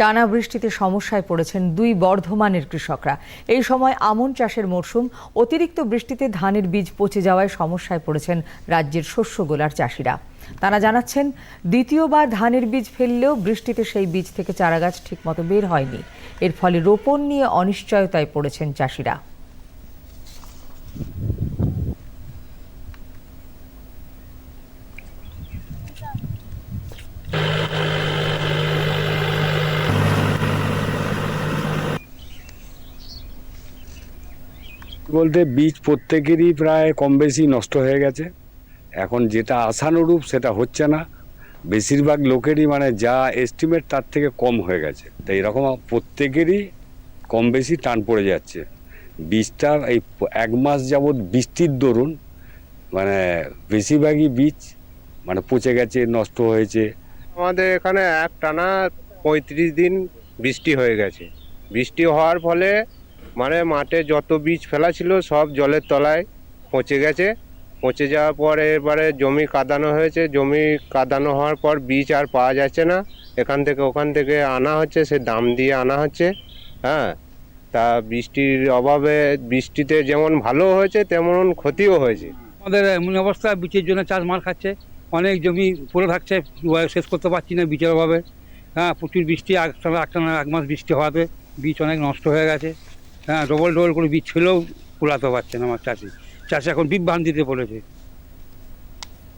টানা বৃষ্টিতে সমস্যায় পড়েছেন দুই বর্ধমানের কৃষকরা। এই সময় আমন চাষের মরশুম, অতিরিক্ত বৃষ্টিতে ধানের বীজ পচে যাওয়ায় সমস্যায় পড়েছেন রাজ্যের শস্য গোলার চাষিরা। তারা জানাচ্ছেন, দ্বিতীয়বার ধানের বীজ ফেললেও বৃষ্টিতে সেই বীজ থেকে চারাগাছ ঠিকমতো বের হয়নি। এর ফলে রোপণ নিয়ে অনিশ্চয়তায় পড়েছেন চাষিরা। বলতে বীজ প্রত্যেকেরই প্রায় কম বেশি নষ্ট হয়ে গেছে। এখন যেটা আশানুরূপ সেটা হচ্ছে না। বেশিরভাগ লোকেরই মানে যা এস্টিমেট তার থেকে কম হয়ে গেছে। তো এরকম প্রত্যেকেরই কম বেশি টান পড়ে যাচ্ছে। বীজটা এই এক মাস যাবৎ বৃষ্টির দরুন মানে বেশিরভাগই বীজ মানে পচে গেছে, নষ্ট হয়েছে। আমাদের এখানে এক টানা পঁয়ত্রিশ দিন বৃষ্টি হয়ে গেছে। বৃষ্টি হওয়ার ফলে মানে মাঠে যত বীজ ফেলা ছিল, সব জলের তলায় পচে গেছে। পচে যাওয়ার পর এবারে জমি কাদানো হয়েছে। জমি কাদানো হওয়ার পর বীজ আর পাওয়া যাচ্ছে না। এখান থেকে ওখান থেকে আনা হচ্ছে, সে দাম দিয়ে আনা হচ্ছে। হ্যাঁ তা বৃষ্টির অভাবে বৃষ্টিতে যেমন ভালো হয়েছে, তেমন ক্ষতিও হয়েছে। আমাদের এমন অবস্থা, বীজের জন্য চাষ মার খাচ্ছে। অনেক জমি পড়ে থাকছে শেষ করতে পারছি না বীজের অভাবে। হ্যাঁ প্রচুর বৃষ্টি একটানা এক মাস বৃষ্টি হওয়াতে বীজ অনেক নষ্ট হয়ে গেছে। হ্যাঁ ডবল ডবল করে বীজ ছিলেও কুলাতে পারছে না আমার চাষি। চাষি এখন বিভ্রান্তিতে পড়েছে।